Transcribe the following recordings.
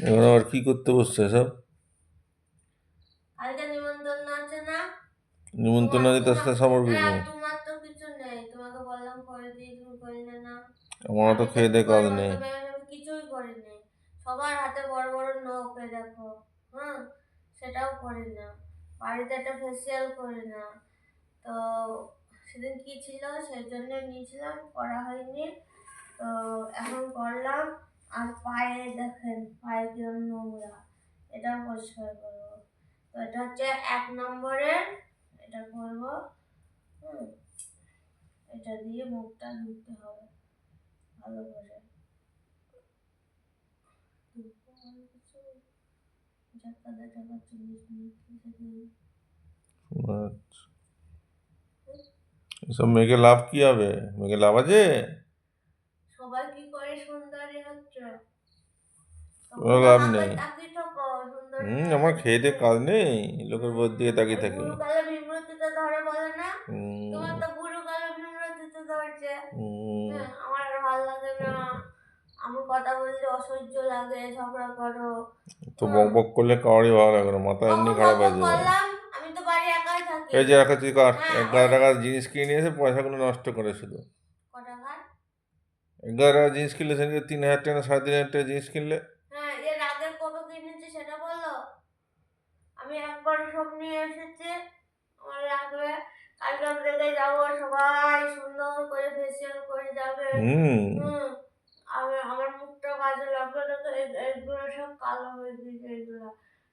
এখন আবার কি করতে বসছে সব? নিমন্ত্রণ আছে তার সাথে সামর না, তোমার কিছু নেই। তোমাকে বললাম করে দিই তুমি করলে না। আমার তো খেয়ে দিয়ে কাজ নেই। কিছুই করিনি। সবার হাতে বড় বড় নখ দেখো হ্যাঁ সেটাও করি না। বাড়িতে একটা ফেসিয়াল করি না। তো সেদিন কি ছিল? সেই জন্য নিয়েছিলাম করা হয়নি। তো এখন করলাম। আর পায়ে দেখেন পায়ে কিরম নোংরা। এটা পরিষ্কার করব। তো এটা হচ্ছে এক নম্বরের এটা করব হুম এটা দিয়ে মুখটা ধুতে হবে ভালো করে। এসব মেয়েকে লাভ কি হবে? মেয়েকে লাভ আছে? সবাই কি করে সুন্দরী হচ্ছে কোনো লাভ নেই। হুম আমার খেয়ে দিয়ে কাজ নেই? লোকের বোধ দিয়ে তাকিয়ে থাকি। তো হ্যাঁ, তো বক বক করলে ভালো লাগে না মাথা এমনি খারাপ হয়ে যাবে এই যে তুই কার? এগারো টাকার জিনিস কিনে নিয়ে এসে পয়সাগুলো নষ্ট করে শুধু। এগারো টাকার? জিনিস কিনলে সেদিকে তিন হাজার টাকা সাড়ে তিন হাজার টাকা জিনিস কিনলে হ্যাঁ এর আগে কবে কিনেছি সেটা বলো আমি একবার সব নিয়ে এসেছি। আমার লাগবে। কালকে আমি দেখে যাব সবাই সুন্দর করে ফেসিয়াল করে যাবে। হুম। আমি আমার মুখটা কাজে লাগবে না তো এইগুলো সব কালো হয়ে গেছে এইগুলো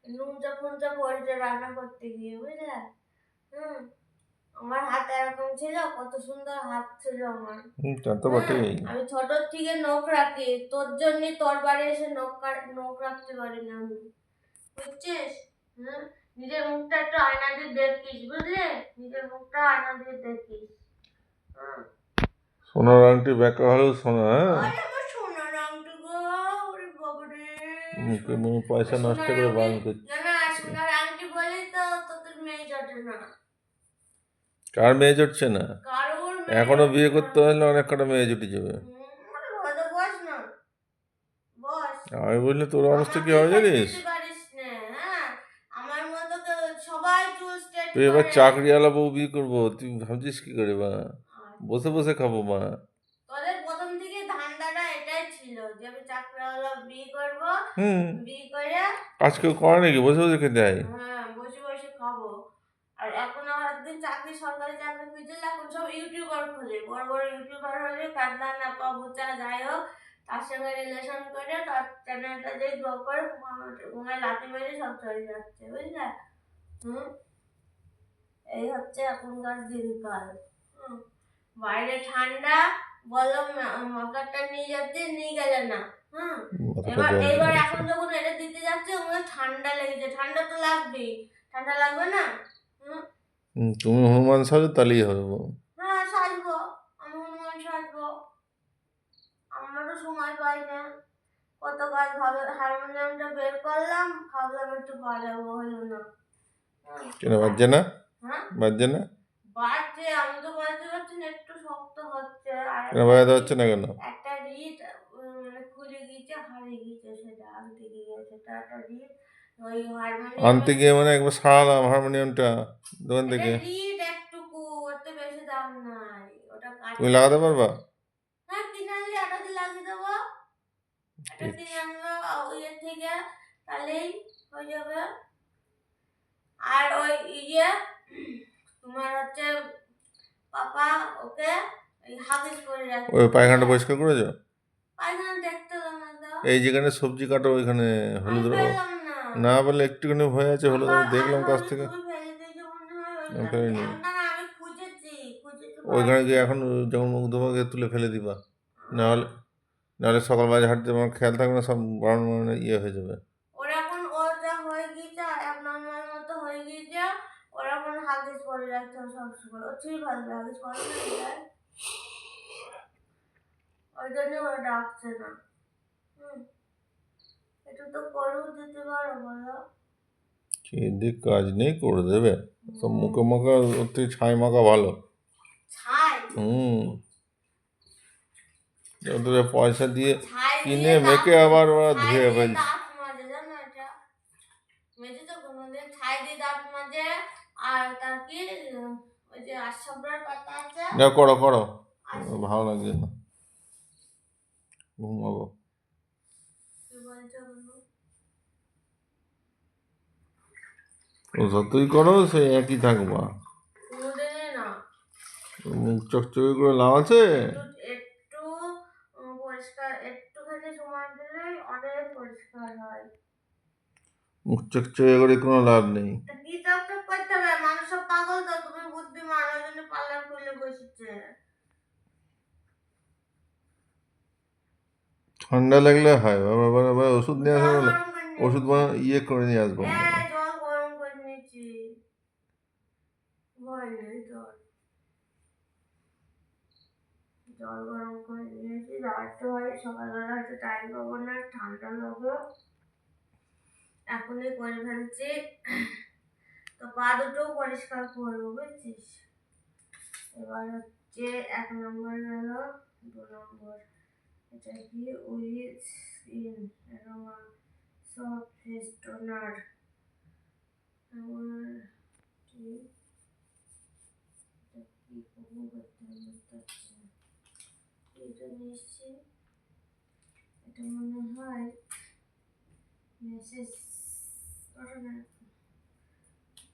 নুনচা ফুনচা পড়েছে রান্না করতে গিয়ে বুঝলে? হুম। আমার হাত এরকম ছিল কত সুন্দর হাত ছিল আমার। তা তো বটেই। হ্যাঁ, আমি ছোট থেকে নখ রাখি তোর জন্য তোর বাড়ি এসে নখ নখ রাখতে পারি না আমি। বুঝছিস? হ্যাঁ নিজের মুখটা একটু আয়না দিয়ে দেখিস বুঝলে? নিজের মুখটা আয়না দিয়ে দেখিস। সোনার আংটি ব্যাকা হলেও সোনা হ্যাঁ? মুখে মুখে পয়সা নষ্ট করে বান করছে। কার মেয়ে জুটছে না? এখনও বিয়ে করতে হলে অনেক কটা মেয়ে জুটে যাবে। আমি বললে তোর অবস্থা কি হবে জানিস বুঝতে পারিস না, হ্যাঁ? আমার মতো কেউ- সবাই চুল straight তুই এবার করে। চাকরিওয়ালা বউ বিয়ে করব তুই ভাবছিস কি করে মা? বসে বসে খাব মা। তোদের প্রথম থেকে ধান্দাটা এটাই ছিল যে আমি চাকরিওয়ালা বিয়ে করব হুম। বিয়ে করে কাজ কেউ করে নাকি? বসে বসে খেতে হয়? হ্যাঁ বসে বসে খাব। আর এখন আমার একদিন চাকরি সরকারি চাকরি খুঁজে এখন সব ইউটিউবার খুঁজে। বড় বড় ইউটিউবার হলে কান্না না পাবুচা যাই হোক। তার সঙ্গে রিলেশন করে তার চ্যানেলটা যে গ্রো করে ঘুমায় লাথি মেরে সব চলে যাচ্ছে বুঝলে? হুম? এই হচ্ছে এখনকার দিনকাল। বাইরে ঠান্ডা বলো মকারটা নিয়ে যাচ্ছে নিয়ে গেলে না। হুম। এবার এবার এখন যখন এটা দিতে যাচ্ছে ওগুলো ঠান্ডা লেগেছে। ঠান্ডা তো লাগবেই। ঠান্ডা লাগবে না? তুমি হনুমান সাজো তাহলেই হবে। হ্যাঁ সাজবো। আমি হনুমান সাজবো। আমারও সময় পাই না। কত কাজ ভাবে হারমোনিয়ামটা বের করলাম ভাবলাম একটু বাজাবো হলো না। কেন বাজছে না? বাজছে না? বাজছে আমি তো বাজতে পারছি না একটু শক্ত হচ্ছে আর বাজাতে হচ্ছে না কেন? একটা রিট মানে খুলে গিয়েছে হারিয়ে গিয়েছে সেটা আনতে গিয়ে সেটা একটা রিট ওই হারমোনিয়াম আনতে গিয়ে মানে একবার সারালাম হারমোনিয়ামটা দোকান থেকে। রিট একটুকু ওতে বেশি দাম নাই ওটা তুমি লাগাতে পারবা? হ্যাঁ কিনে আনলে এটা দিয়ে লাগিয়ে দেবো। ঠিক। কিনে আনলো ইয়ে থেকে তাহলেই হয়ে যাবে। আর ওই ইয়ে তোমার হচ্ছে পাপা ওকে হাগিস করে রাখছে ওই পায়খানাটা পরিষ্কার করেছ? পায়খানা দেখতে এই যেখানে সবজি কাটো ওইখানে হলুদ না। বলে একটুখানি ভয় আছে হলুদ রঙ দেখলাম কাছ থেকে। মনে হয় ওইখানে গিয়ে এখন যখন মুখ ধোবা তুলে ফেলে দিবা। নাহলে নাহলে সকাল বাজে হাঁটতে আমার খেয়াল থাকবে না সব বারণ বারণ ইয়ে হয়ে যাবে ওর এখন ওটা হয়ে গিয়েছে এক নর্মাল মতো হয়ে গিয়েছে ওর এখন হাগিস করে রাখছে সবসময় ও ঠিক ভালো হাগিস করে না যায় ওই জন্য ও ডাকছে না হুম। একটু তো করেও দিতে পারো বলো খেয়ে দিয়ে কাজ নেই করে দেবে সব মুখে মাখা ওর থেকে ছাই। মাখা ভালো ছাই হুম ওদের পয়সা দিয়ে ছাই কিনে দিয়ে মেখে দাঁত- আবার ওরা ছাই ধুয়ে দিয়ে ফেলছে দাঁত মাজে আর তার কি উম, ওই যে আশাবড়ার না করো করো। ভালো লাগছে না। ঘুমাবো। যতই করো সে একই থাকবা। মুখ চকচকে করে লাভ আছে? একটু একটু পরিষ্কার একটুখানি সময় দিলেই অনেক পরিষ্কার হয়। মুখ চকচকে করে কোনো লাভ নেই। তা কি চকচক করতে হবে মানুষ পাগল তো তুমি জন্য খুলে বসেছে। ঠান্ডা লাগলে হয় বাবা বাবা বাবা ওষুধ নিয়ে আসা জল বলে। গরম করে ওষুধ বানা ইয়ে করে নিয়ে আসব। হ্যাঁ জল গরম করে নিয়েছি। ভয় নেই জল। জল গরম করে নিয়েছি। হয় সকালবেলা হয়তো টাইম পাবো না ঠান্ডা লাগবে এখনই করে ফেলছি তো পা দুটোও পরিষ্কার করব, বুঝছিস? এবার হচ্ছে এক নম্বর গেল দু নম্বর এটা কি? উইথ স্কিন অ্যারোমা সব ফেস টোনার আমার কি? কি করব এটা নিশ্চয় এটা মনে হয় মেসেজ ওটা না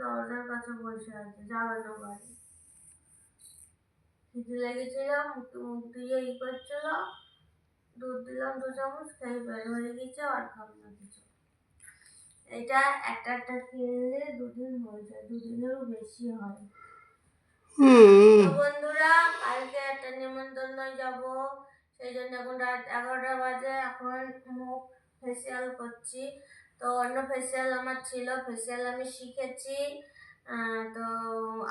দরজার কাছে বসে আছে যাবে বাড়ি খিদে লেগেছিল মুখ মুখ দিয়ে ই করছিল দুধ দিলাম দু চামচ খেয়ে বের হয়ে গেছে আর খাবে না কিছু। এটা একটা একটা খেলে দুদিন হয়ে যায় দুদিনেরও বেশি হয়। বন্ধুরা কালকে একটা নিমন্ত্রণ যাব সেই জন্য এখন রাত এগারোটা বাজে এখন মুখ ফেসিয়াল করছি। তো অন্য ফেসিয়াল আমার ছিল ফেসিয়াল আমি শিখেছি। তো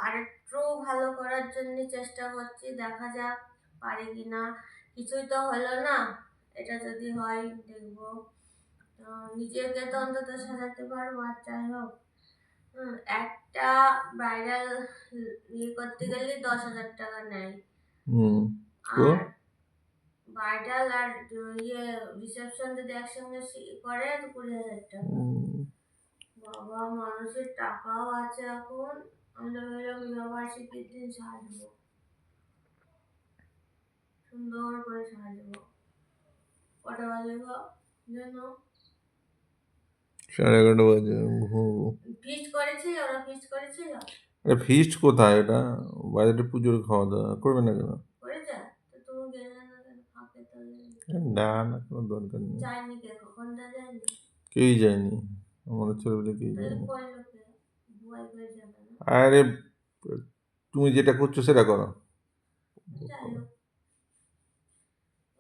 আরেকটু ভালো করার জন্য চেষ্টা করছি দেখা যাক পারি কি না কিছুই তো হলো না এটা যদি হয় দেখব। তো নিজেকে তো অন্তত সাজাতে পারব আর যাই হোক। হুম, একটা ব্রাইডাল ইয়ে করতে গেলে দশ হাজার টাকা নেয়। আর ব্রাইডাল আর ইয়ে রিসেপশন যদি একসঙ্গে করে তো কুড়ি হাজার টাকা। বাবা মানুষের টাকাও আছে এখন। আমরা ভেবেলাম বিবাহবার্ষিকীর দিন সাজবো সুন্দর করে সাজবো কটা বাজে জানো? সাড়ে এগারোটা বাজে ঘুমবো ফিস্ট করেছিল ওরা ফিস্ট করেছিল? আরে ফিস্ট কোথায়? এটা বাজেটে পুজোর খাওয়া দাওয়া করবে না কেন করেছে তো তুমি গেলে না কেন ফাঁকে তাহলে এ না না কোনো দরকার নেই। কেই যায়নি? কেউই যায়নি? আমাদের ছেলেবেলে কেউই তাহলে যায়নি? আরে তুমি যেটা করছ সেটা করো।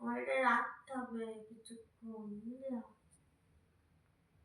এটা রাগ